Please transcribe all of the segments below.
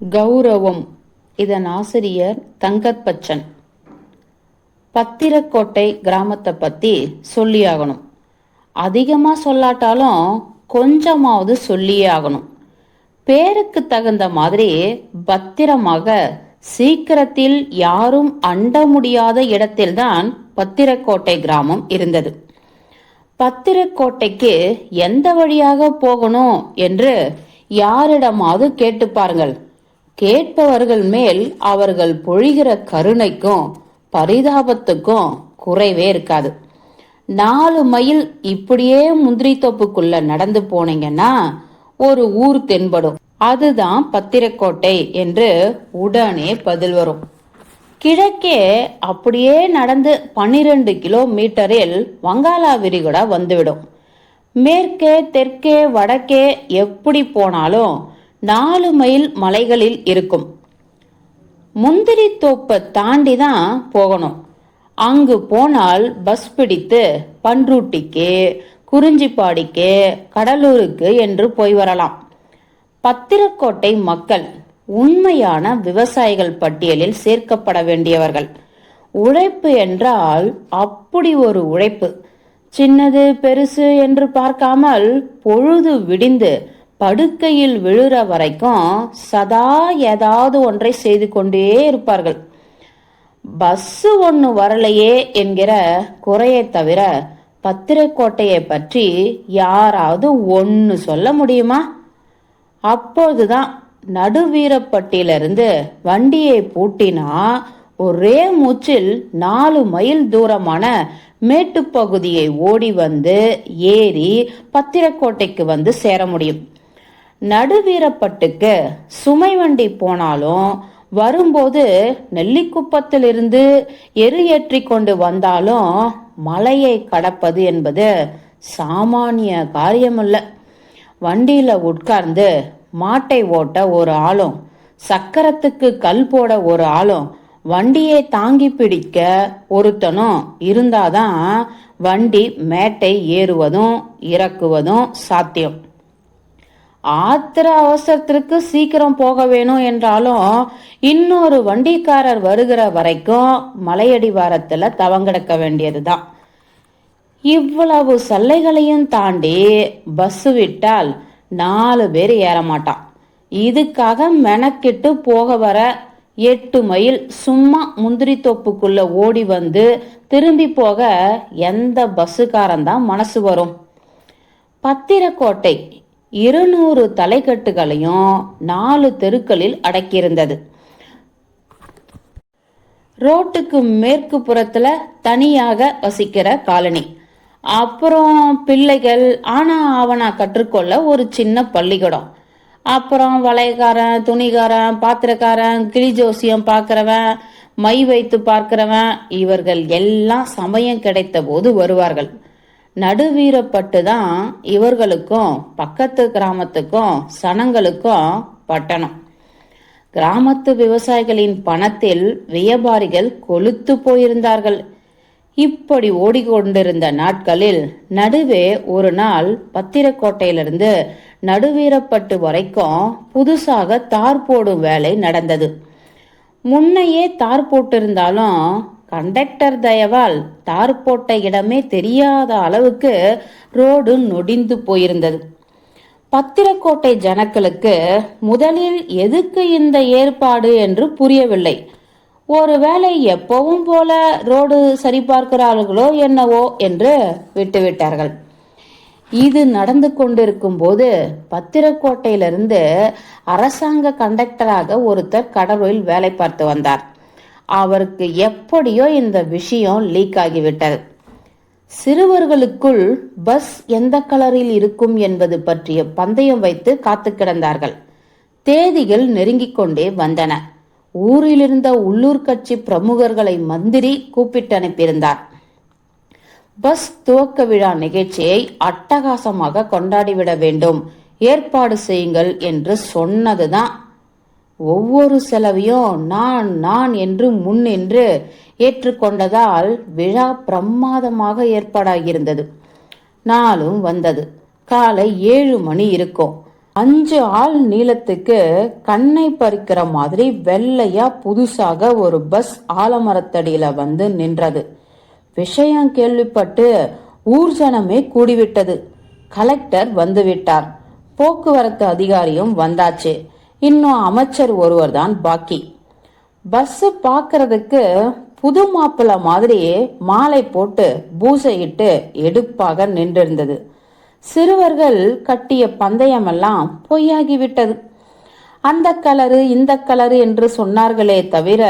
கௌரவம். இதன் ஆசிரியர் தங்கற்பச்சன் பத்திரக்கோட்டை கிராமத்தை பற்றி சொல்லியாகணும். அதிகமாக சொல்லாட்டாலும் கொஞ்சமாவது சொல்லியே ஆகணும். பேருக்கு தகுந்த மாதிரி பத்திரமாக சீக்கிரத்தில் யாரும் அண்ட முடியாத இடத்தில்தான் பத்திரக்கோட்டை கிராமம் இருந்தது. பத்திரக்கோட்டைக்கு எந்த வழியாக போகணும் என்று யாரிடமாவது கேட்டு பாருங்கள். கேட்பவர்கள் மேல் அவர்கள் பொழிகிற கருணைக்கும் பரிதாபத்துக்கும் குறைவே இருக்காது. நாலு மைல் இப்படியே முந்திரி தோப்புக்குள்ள நடந்து போனீங்கன்னா ஒரு ஊர் தென்படும். அதுதான் பத்திரக்கோட்டை என்று உடனே பதில் வரும். கிழக்கே அப்படியே நடந்து பன்னிரண்டு கிலோமீட்டரில் வங்காளா விரிகுடா வந்துவிடும். மேற்கே தெற்கே வடக்கே எப்படி போனாலும் நாலு மைல் மலைகளில் இருக்கும். முந்திரி தோப்பை தாண்டி தான் போகணும். அங்கு போனால் பஸ் பிடித்து பன்ருட்டிக்கு குறிஞ்சிப்பாடிக்கு கடலூருக்கு என்று போய் வரலாம். பத்திரக்கோட்டை மக்கள் உண்மையான விவசாயிகள் பட்டியலில் சேர்க்கப்பட வேண்டியவர்கள். உழைப்பு என்றால் அப்படி ஒரு உழைப்பு. சின்னது பெருசு என்று பார்க்காமல் பொழுது விடிந்து படுக்கையில் விழுற வரைக்கும் சதா ஏதாவது ஒன்றை செய்து கொண்டே இருப்பார்கள். பஸ்ஸு ஒன்று வரலையே என்கிற குறையை தவிர பத்திரக்கோட்டையை பற்றி யாராவது ஒன்று சொல்ல முடியுமா? அப்போதுதான் நடுவீரப்பட்டியிலிருந்து வண்டியை பூட்டினா ஒரே மூச்சில் நாலு மைல் தூரமான மேட்டுப்பகுதியை ஓடி வந்து ஏறி பத்திரக்கோட்டைக்கு வந்து சேர முடியும். நடுவீரப்பட்டுக்கு சுமை வண்டி போனாலும் வரும்போது நெல்லிக்குப்பத்திலிருந்து எரு ஏற்றி கொண்டு வந்தாலும் மலையை கடப்பது என்பது சாமானிய காரியமல்ல. வண்டியில உட்கார்ந்து மாட்டை ஓட்ட ஒரு ஆளும் சக்கரத்துக்கு கல் போட ஒரு ஆளும் வண்டியை தாங்கி பிடிக்க ஒருத்தனும் இருந்தாதான் வண்டி மேட்டை ஏறுவதும் இறக்குவதும் சாத்தியம். ஆத்திர அவசரத்திற்கு சீக்கிரம் போக வேணும் என்றாலும் இன்னொரு வண்டிக்காரர் வருகிற வரைக்கும் மலையடிவாரத்தில் தவங்கிடக்க வேண்டியதுதான். இவ்வளவு சல்லைகளையும் தாண்டி பஸ் விட்டால் நாலு பேர் ஏறமாட்டான் இதுக்காக மெனக்கிட்டு போக வர எட்டு மைல் சும்மா முந்திரி தோப்புக்குள்ள ஓடி வந்து திரும்பி போக எந்த பஸ்ஸுக்காரன் தான் மனசு வரும். பத்திரக்கோட்டை இருநூறு தலைக்கட்டுகளையும் நாலு தெருக்களில் அடக்கியிருந்தது. ரோட்டுக்கு மேற்கு புறத்துல தனியாக வசிக்கிற காலனி. அப்புறம் பிள்ளைகள் ஆனா ஆவனா கற்றுக்கொள்ள ஒரு சின்ன பள்ளிக்கூடம். அப்புறம் வளையக்காரன் துணிகாரன் பாத்திரக்காரன் கிளி ஜோசியம் பார்க்கறவன் மை வைத்து பார்க்கிறவன் இவர்கள் எல்லாம் சமயம் கிடைத்த போது வருவார்கள். நடுவீரப்பட்டு தான் இவர்களுக்கும் பக்கத்து கிராமத்துக்கும் சனங்களுக்கும் பட்டணம். கிராமத்து விவசாயிகளின் பணத்தில் வியாபாரிகள் கொளுத்து போயிருந்தார்கள். இப்படி ஓடிக்கொண்டிருந்த நாட்களில் நடுவே ஒரு நாள் பத்திரக்கோட்டையிலிருந்து நடுவீரப்பட்டு வரைக்கும் புதுசாக தார் போடும் வேலை நடந்தது. முன்னையே தார் போட்டிருந்தாலும் கண்டக்டர் தயவால் தார் போட்ட இடமே தெரியாத அளவுக்கு ரோடு நொடிந்து போயிருந்தது. பத்திரக்கோட்டை ஜனக்களுக்கு முதலில் எதுக்கு இந்த ஏற்பாடு என்று புரியவில்லை. ஒருவேளை எப்பவும் போல ரோடு சரிபார்க்கிறார்களோ என்னவோ என்று விட்டுவிட்டார்கள். இது நடந்து கொண்டிருக்கும் போது பத்திரக்கோட்டையிலிருந்து அரசாங்க கண்டக்டராக ஒருத்தர் கடலூரில் வேலை பார்த்து வந்தார். அவருக்கு எப்படியோ இந்த விஷயம் லீக் ஆகிவிட்டது. சிறுவர்களுக்குள் பஸ் எந்த கலரில் இருக்கும் என்பது பற்றிய பந்தயம் வைத்து காத்து கிடந்தார்கள். தேதிகள் நெருங்கிக் கொண்டே வந்தன. ஊரிலிருந்த உள்ளூர் கட்சி பிரமுகர்களை மந்திரி கூப்பிட்டு அனுப்பியிருந்தார். பஸ் துவக்க விழா நிகழ்ச்சியை அட்டகாசமாக கொண்டாடிவிட வேண்டும். ஏற்பாடு செய்யுங்கள் என்று சொன்னதுதான் ஒவ்வொரு செலவையும் நான் நான் என்று முன்னின்று ஏற்றுக்கொண்டதால் விழா பிரமாதமாக ஏற்பாடாகியிருந்தது. நாளும் வந்தது. காலை ஏழு மணி இருக்கும். அஞ்சு ஆள் நீளத்துக்கு கண்ணை பறிக்கிற மாதிரி வெள்ளையா புதுசாக ஒரு பஸ் ஆலமரத்தடியில வந்து நின்றது. விஷயம் கேள்விப்பட்டு ஊர் ஜனமே கூடிவிட்டது. கலெக்டர் வந்துவிட்டார் போக்குவரத்து அதிகாரியும் வந்தாச்சு. இன்னும் அமைச்சர் ஒருவர் தான் பாக்கி. பஸ் பார்க்கறதுக்கு புது மாப்பிள்ளை மாதிரி மாலை போட்டு பூசையிட்டு எடுப்பாக நின்றிருந்தது. சிறுவர்கள் கட்டிய பந்தயமெல்லாம் பொய்யாகிவிட்டது அந்த கலரு இந்த கலரு என்று சொன்னார்களே தவிர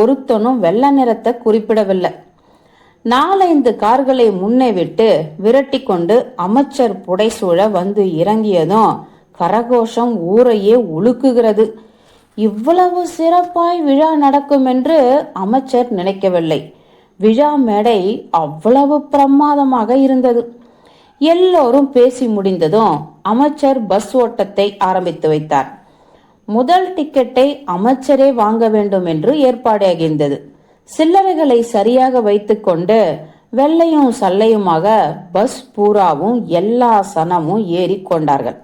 ஒருத்தனும் வெள்ளை நிறத்தை குறிப்பிடவில்லை. நாலைந்து கார்களை முன்னே விட்டு விரட்டி கொண்டு அமைச்சர் புடைசூழ வந்து இறங்கியதும் கரகோஷம் ஊரையே உலுக்குகிறது. இவ்வளவு சிறப்பாய் விழா நடக்கும் என்று அமைச்சர் நினைக்கவில்லை. விழா மேடை அவ்வளவு பிரமாதமாக இருந்தது. எல்லோரும் பேசி முடிந்ததும் அமைச்சர் பஸ் ஓட்டத்தை ஆரம்பித்து வைத்தார். முதல் டிக்கெட்டை அமைச்சரே வாங்க வேண்டும் என்று ஏற்பாடாகியிருந்தது சில்லறைகளை சரியாக வைத்துக்கொண்டு வெள்ளையும் சல்லையுமாக பஸ் பூராவும் எல்லா சனமும் ஏறி கொண்டார்கள்.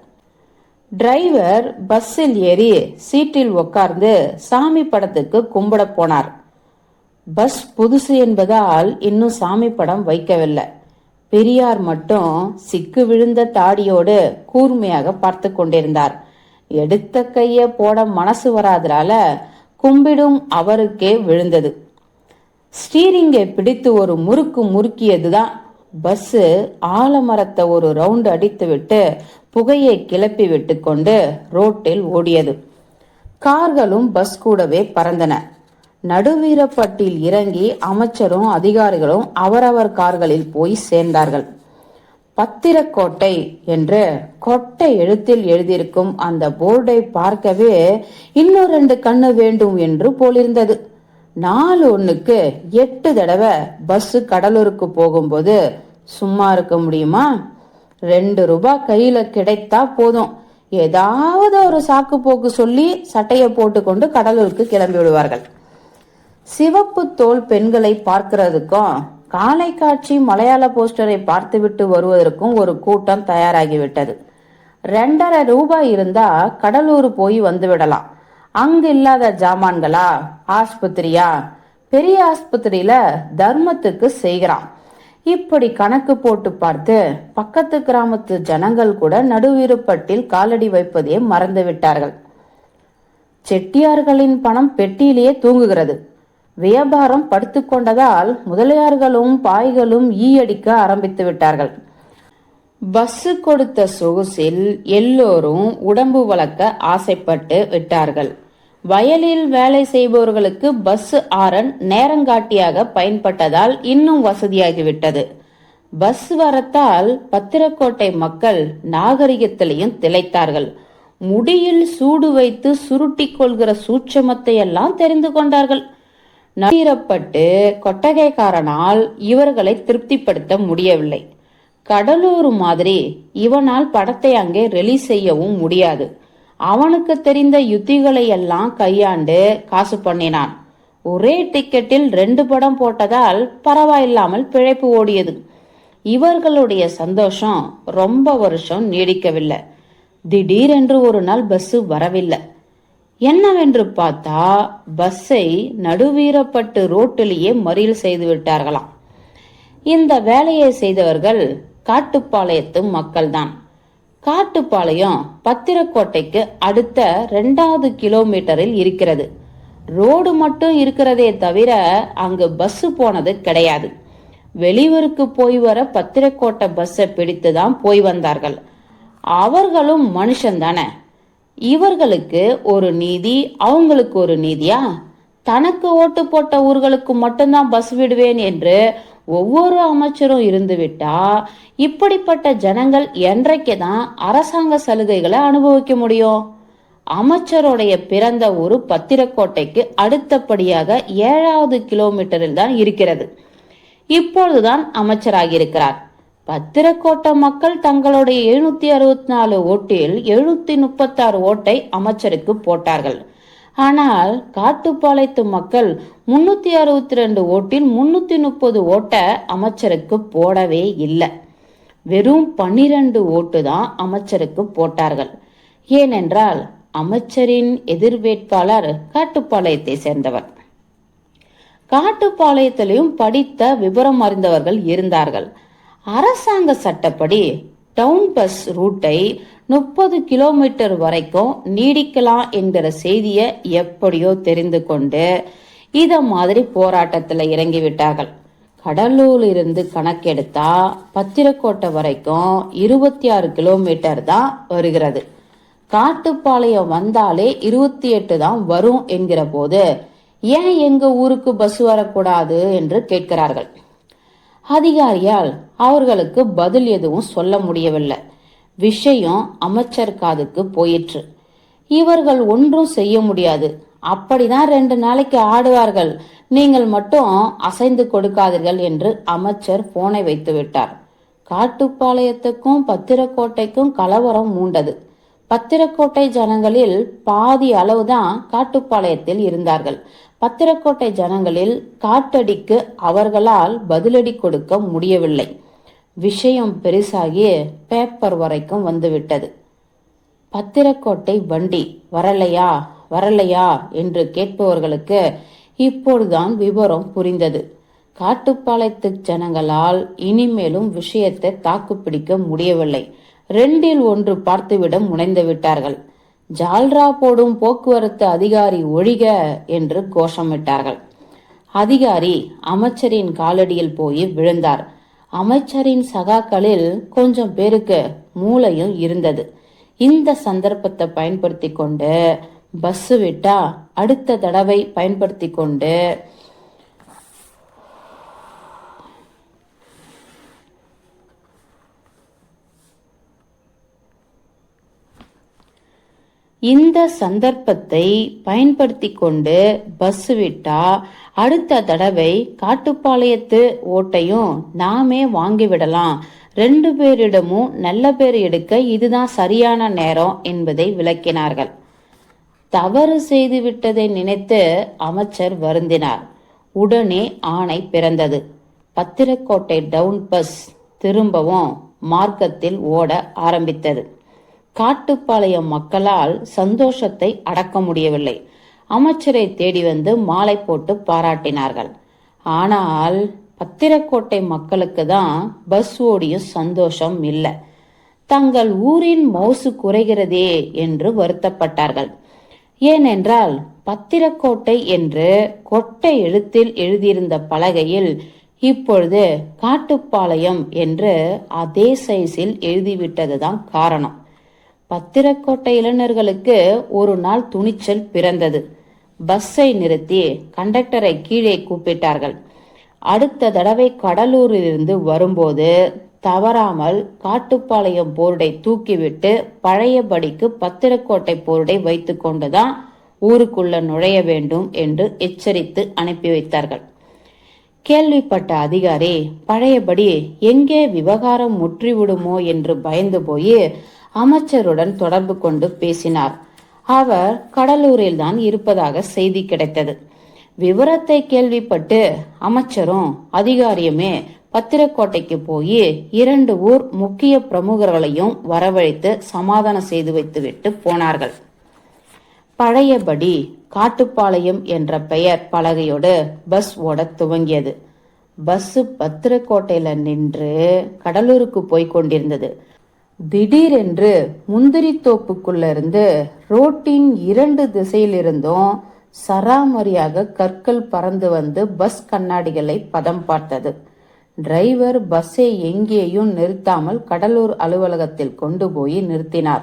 டிரைவர் பஸ்ஸில் ஏறி சீட்டில் உட்கார்ந்து சாமி படத்துக்கு கும்பிட போனார். பஸ் புதுசு என்பதால் இன்னும் சாமி படம் வைக்கவில்லை. பெரியார் மட்டும் சிக்கு விழுந்த தாடியோடு கூர்மையாக பார்த்து கொண்டிருந்தார். எடுத்த கைய போட மனசு வராதனால கும்பிடும் அவருக்கே விழுந்தது. ஸ்டீரிங்கை பிடித்து ஒரு முறுக்கு முறுக்கியதுதான் பஸ்ஸு ஆலமரத்தை ஒரு ரவுண்டு அடித்துவிட்டு புகையை கிளப்பி விட்டு கொண்டு ரோட்டில் ஓடியது. கார்களும் பஸ் கூடவே பறந்தன. நடுவீரப்பட்டில் இறங்கி அமைச்சரும் அதிகாரிகளும் அவரவர் கார்களில் போய் சேர்ந்தார்கள். பத்திரக்கோட்டை என்று கொட்டை எழுத்தில் எழுதியிருக்கும் அந்த போர்டை பார்க்கவே இன்னும் ரெண்டு கண்ணு வேண்டும் என்று போலிருந்தது. நாலு ஒன்றுக்கு எட்டு தடவை பஸ்ஸு கடலூருக்கு போகும்போது சும்மா இருக்க முடியுமா? ரெண்டு ரூபாய் கையில் கிடைத்தா போதும். ஏதாவது ஒரு சாக்கு போக்கு சொல்லி சட்டையை போட்டுக்கொண்டு கடலூருக்கு கிளம்பி விடுவார்கள். சிவப்பு தோல் பெண்களை பார்க்கிறதுக்கும் காலை காட்சி மலையாள போஸ்டரை பார்த்துவிட்டு வருவதற்கும் ஒரு கூட்டம் தயாராகிவிட்டது. ரெண்டரை ரூபாய் இருந்தா கடலூர் போய் வந்து விடலாம். அங்கு இல்லாத ஜாமான்களா? ஆஸ்பத்திரியா? பெரிய ஆஸ்பத்திரியில தர்மத்துக்கு செய்கிறான். இப்படி கணக்கு போட்டு பார்த்து பக்கத்து கிராமத்து ஜனங்கள் கூட நடுவிருப்பட்டில் காலடி வைப்பதையே மறந்து விட்டார்கள். செட்டியார்களின் பணம் பெட்டியிலேயே தூங்குகிறது. வியாபாரம் படுத்துக்கொண்டதால் முதலியார்களும் பாய்களும் ஈயடிக்க ஆரம்பித்து விட்டார்கள். பஸ் கொடுத்த சொகுசில் எல்லோரும் உடம்பு வளர்க்க ஆசைப்பட்டு விட்டார்கள். வயலில் வேலை செய்பவர்களுக்கு பஸ் ஆரன் நேரங்காட்டியாக பயன்பட்டதால் இன்னும் வசதியாகிவிட்டது. பஸ் வரத்தால் பத்திரக்கோட்டை மக்கள் நாகரிகத்திலையும் திளைத்தார்கள். முடியில் சூடு வைத்து சுருட்டி கொள்கிற சூட்சமத்தை எல்லாம் தெரிந்து கொண்டார்கள். நவீரப்பட்டு கொட்டகைக்காரனால் இவர்களை திருப்திப்படுத்த முடியவில்லை. கடலூர் மாதிரி இவனால் படத்தை அங்கே ரிலீஸ் செய்யவும் முடியாது. அவனுக்கு தெரிந்த யுத்திகளை எல்லாம் கையாண்டு காசு பண்ணினான். ஒரே டிக்கெட்டில் ரெண்டு படம் போட்டதால் பரவாயில்லாமல் பிழைப்பு ஓடியது. இவர்களுடைய சந்தோஷம் ரொம்ப வருஷம் நீடிக்கவில்லை. திடீரென்று ஒரு நாள் பஸ்ஸு வரவில்லை. என்னவென்று பார்த்தா பஸ்ஸை நடுவீரப்பட்டு ரோட்டிலேயே மறியல் செய்து விட்டார்களாம். இந்த வேலையை செய்தவர்கள் காட்டுப்பாளையத்து மக்கள்தான். காட்டுப்பாளையம் பத்திரக்கோட்டைக்கு அடுத்த ரெண்டாவது கிலோமீட்டரில் இருக்கிறது. ரோடு மட்டும் இருக்கிறதே தவிர அங்கு பஸ் போனது கிடையாது. வெளியூருக்கு போய் வர பத்திரக்கோட்டை பஸ்ஸை பிடித்து தான் போய் வந்தார்கள். அவர்களும் மனுஷன்தானே இவர்களுக்கு ஒரு நீதி அவங்களுக்கு ஒரு நீதியா? தனக்கு ஓட்டு போட்ட ஊர்களுக்கு மட்டும்தான் பஸ் விடுவேன் என்று ஒவ்வொரு அமைச்சரும் இருந்துவிட்டா இப்படிப்பட்ட ஜனங்கள் என்றைக்கு தான் அரசாங்க சலுகைகளை அனுபவிக்க முடியும்? அமைச்சருடைய பிறந்த ஒரு பத்திரக்கோட்டைக்கு அடுத்தபடியாக ஏழாவது கிலோமீட்டரில் தான் இருக்கிறது. இப்பொழுதுதான் அமைச்சராகியிருக்கிறார் பத்திரக்கோட்டை மக்கள் தங்களுடைய எழுநூத்தி அறுபத்தி நாலு ஓட்டில் எழுநூத்தி முப்பத்தாறு ஓட்டை அமைச்சருக்கு போட்டார்கள். ஆனால் காட்டுப்பாளையத்து மக்கள் முன்னூத்தி அறுபத்தி ரெண்டு ஓட்டில் முன்னூத்தி முப்பது ஓட்டை அமைச்சருக்கு போடவே இல்லை. வெறும் பன்னிரண்டு ஓட்டு தான் அமைச்சருக்கு போட்டார்கள். ஏனென்றால் அமைச்சரின் எதிர் வேட்பாளர் காட்டுப்பாளையத்தை சேர்ந்தவர். காட்டுப்பாளையத்திலையும் படித்த விவரம் அறிந்தவர்கள் இருந்தார்கள். அரசாங்க சட்டப்படி டவுன் பஸ் ரூட்டை முப்பது கிலோமீட்டர் வரைக்கும் நீடிக்கலாம் என்கிற செய்தியை எப்படியோ தெரிந்து கொண்டு இத மாதிரி போராட்டத்தில் இறங்கிவிட்டார்கள் கடலூர்ல இருந்து கணக்கெடுத்தா பத்திரக்கோட்டை வரைக்கும் இருபத்தி ஆறு கிலோமீட்டர் தான் வருகிறது. காட்டுப்பாளையம் வந்தாலே இருபத்தி எட்டு தான் வரும் என்கிற போது ஏன் எங்க ஊருக்கு பஸ் வரக்கூடாது என்று கேட்கிறார்கள். அதிகாரியால் அவர்களுக்கு பதில் எதுவும் சொல்ல முடியவில்லை. விஷயம் அமைச்சர் காதுக்கு போயிற்று. இவர்கள் ஒன்றும் செய்ய முடியாது. அப்படிதான் ரெண்டு நாளைக்கு ஆடுவார்கள். நீங்கள் மட்டும் அசைந்து கொடுக்காதீர்கள் என்று அமைச்சர் போனை வைத்து விட்டார். காட்டுப்பாளையத்துக்கும் பத்திரக்கோட்டைக்கும் கலவரம் மூண்டது. பத்திரக்கோட்டை ஜனங்களில் பாதி அளவுதான் காட்டுப்பாளையத்தில் இருந்தார்கள். பத்திரக்கோட்டை ஜனங்களில் காட்டடிக்கு அவர்களால் பதிலடி கொடுக்க முடியவில்லை. விஷயம் பெருசாகி பேப்பர் வரைக்கும் வந்துவிட்டது. பத்திரக்கோட்டை வண்டி வரலையா வரலையா என்று கேட்பவர்களுக்கு இப்போதுதான் விவரம் புரிந்தது. காட்டுப்பாளையத்து ஜனங்களால் இனிமேலும் விஷயத்தை தாக்குப்பிடிக்க முடியவில்லை. ரெண்டில் ஒன்று பார்த்துவிட முனைந்து விட்டார்கள். ஜால்ரா போடும் போக்குவரத்து அதிகாரி ஒழிக என்று கோஷமிட்டார்கள். அதிகாரி அமைச்சரின் காலடியில் போய் விழுந்தார். அமைச்சரின் சகாக்களில் கொஞ்சம் பேருக்கு மூளையும் இருந்தது. இந்த சந்தர்ப்பத்தை பயன்படுத்தி கொண்டு பஸ் விட்டா அடுத்த தடவை பயன்படுத்தி கொண்டு இந்த சந்தர்ப்பத்தை பயன்படுத்தி கொண்டு பஸ் விட்டா அடுத்த தடவை காட்டுப்பாளையத்து ஓட்டையும் நாமே வாங்கிவிடலாம் ரெண்டு பேரிடமும் நல்ல பேர் எடுக்க இதுதான் சரியான நேரம் என்பதை விளக்கினார்கள். தவறு செய்து விட்டதை நினைத்து அமைச்சர் வருந்தினார். உடனே ஆணை பிறந்தது. பத்திரக்கோட்டை டவுன் பஸ் திரும்பவும் மார்க்கத்தில் ஓட ஆரம்பித்தது. காட்டுப்பாளையம் மக்களால் சந்தோஷத்தை அடக்க முடியவில்லை. அமைச்சரை தேடி வந்து மாலை போட்டு பாராட்டினார்கள். ஆனால் பத்திரக்கோட்டை மக்களுக்கு தான் பஸ் ஓடியும் சந்தோஷம் இல்லை. தங்கள் ஊரின் மவுசு குறைகிறதே என்று வருத்தப்பட்டார்கள். ஏனென்றால் பத்திரக்கோட்டை என்று கொட்டை எழுத்தில் எழுதியிருந்த பலகையில் இப்பொழுது காட்டுப்பாளையம் என்று அதே சைஸில் எழுதிவிட்டதுதான் காரணம். பத்திரக்கோட்டை இளைஞர்களுக்கு ஒரு நாள் துணிச்சல் பிறந்தது. பஸ்ஸை நிறுத்தி கண்டக்டரை கீழே கூப்பிட்டார்கள். அடுத்த தடவை கடலூரிலிருந்து வரும்போது தவறாமல் காட்டுப்பாளையம் போர்டை தூக்கிவிட்டு பழையபடிக்கு பத்திரக்கோட்டை போர்டை வைத்து கொண்டுதான் ஊருக்குள்ள நுழைய வேண்டும் என்று எச்சரித்து அனுப்பி வைத்தார்கள். கேள்விப்பட்ட அதிகாரி பழையபடி எங்கே விவகாரம் முற்றிவிடுமோ? என்று பயந்து போய் அமைச்சருடன் தொடர்பு கொண்டு பேசினார். அவர் கடலூரில் தான் இருப்பதாக செய்தி கிடைத்தது. விவரத்தை கேள்விப்பட்டு அமைச்சரும் அதிகாரியுமே பத்திரக்கோட்டைக்கு போய் இரண்டு ஊர் முக்கிய பிரமுகர்களையும் வரவழைத்து சமாதானம் செய்து வைத்துவிட்டு போனார்கள். பழையபடி காட்டுப்பாளையம் என்ற பெயர் பலகையோடு பஸ் ஓட துவங்கியது. பஸ் பத்திரக்கோட்டையில நின்று கடலூருக்கு போய் கொண்டிருந்தது. திடீரென்று முந்திரி தோப்புக்குள்ள இருந்து ரோட்டின் இரண்டு திசையிலிருந்தும் சராமரியாக கற்கள் பறந்து வந்து பஸ் கண்ணாடிகளை பதம் பார்த்தது. டிரைவர் பஸ்ஸை எங்கேயும் நிறுத்தாமல் கடலூர் அலுவலகத்தில் கொண்டு போய் நிறுத்தினார்.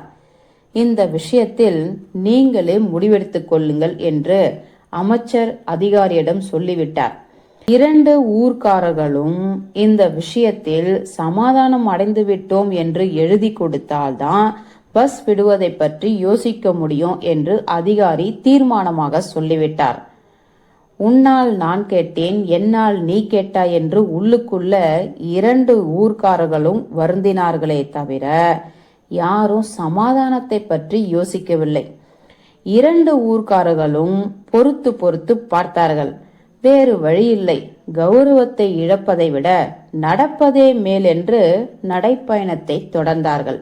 இந்த விஷயத்தில் நீங்களே முடிவெடுத்துக் கொள்ளுங்கள் என்று அமைச்சர் அதிகாரியிடம் சொல்லிவிட்டார். இரண்டு ஊர்க்காரர்களும் இந்த விஷயத்தில் சமாதானம் அடைந்து விட்டோம் என்று எழுதி கொடுத்தால்தான் பஸ் விடுவதை பற்றி யோசிக்க முடியும் என்று அதிகாரி தீர்மானமாக சொல்லிவிட்டார். உன்னால் நான் கேட்டேன் என்னால் நீ கேட்டாய் என்று உள்ளுக்குள்ள இரண்டு ஊர்க்காரர்களும் வருந்தினார்களே தவிர யாரும் சமாதானத்தை பற்றி யோசிக்கவில்லை. இரண்டு ஊர்க்காரர்களும் பொறுத்து பொறுத்து பார்த்தார்கள். வேறு வழியில்லை. கௌரவத்தை இழப்பதை விட நடப்பதே மேல் என்று நடைப்பயணத்தை தொடர்ந்தார்கள்.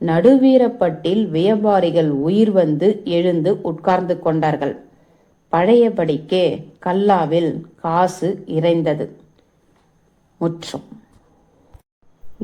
நடுவீரப்பட்டில் வியாபாரிகள் உயிர் வந்து எழுந்து உட்கார்ந்து கொண்டார்கள். பழையபடிக்கே கல்லாவில் காசு இறைந்தது. முற்றும்.